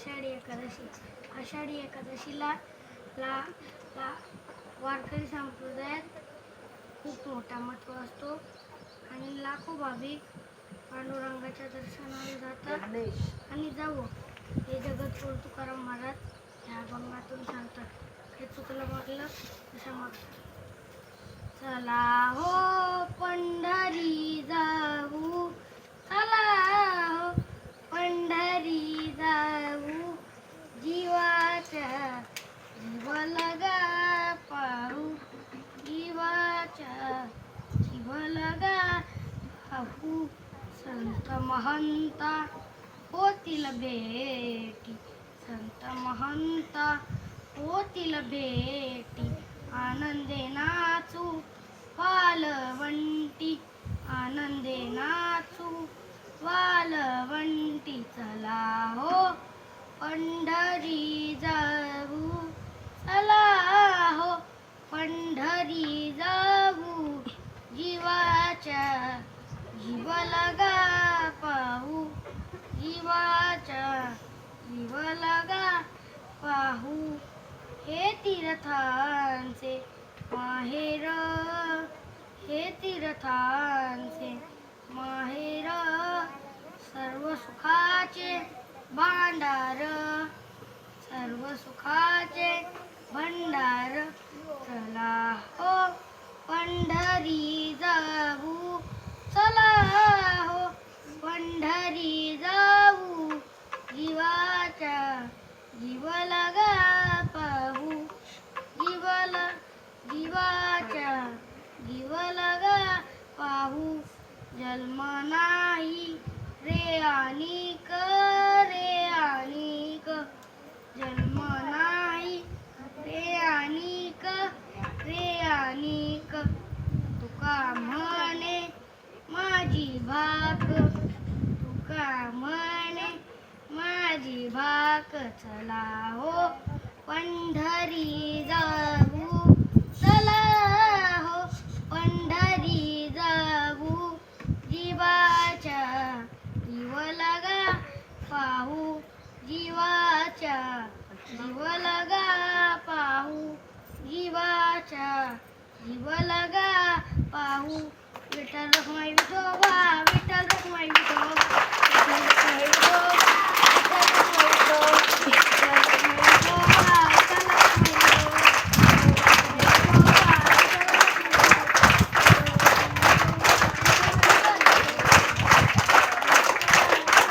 आषाढी एकादशी. आषाढी एकादशीला ला ला वारकरी संप्रदायात खूप मोठा महत्त्व असतो. आणि लाखो भाविक पांडुरंगाच्या दर्शनाला जातात. आणि जावं. हे जगद्गुरु तुकाराम महाराज ह्या अभंगातून सांगतात हे चुकलं म्हटलं तसं मागतात चला हो पंढरी जाऊ चला हो पंढरी जाऊ जीवाच्या लगा पाहू. जीवाच्या लगा पाहू. संत महंता होतील भेटी. संत महंता होतील भेटी. आनंदे नाचू वालवंटी आनंदे नाचू वालवंटी चला हो पंढरी जाऊ. चला हो पंढरी जाऊ जीवाच्या जीव लगा पाहू. जीवाच्या जीव लगा पाहू. हे तीर्थांचे माहेर हे तीर्थांचे माहेर. सर्व सुखाचे भांडार सर्व सुखाचे भंडार चला हो पंढरी जाऊ. चला हो पंढरी जाऊ. जीवाच्या जीव लगा पाहू. जीवल जीवाच्या जीव लगा पाहू. जन्म नाही तुका म्हणे माझी भाक तुका म्हणे माझी भाक चला हो पंढरी जाऊ. चला हो पंढरी जाऊ. जीवाच्या जीव लगा पाहू. जीवाच्या जीव लगा पाहू. जीवाच्या जीव लगा पाहू. विठ्ठल रखमाई विठोबा विठ्ठल रखमाई विठोबा विठ्ठल रखुमाई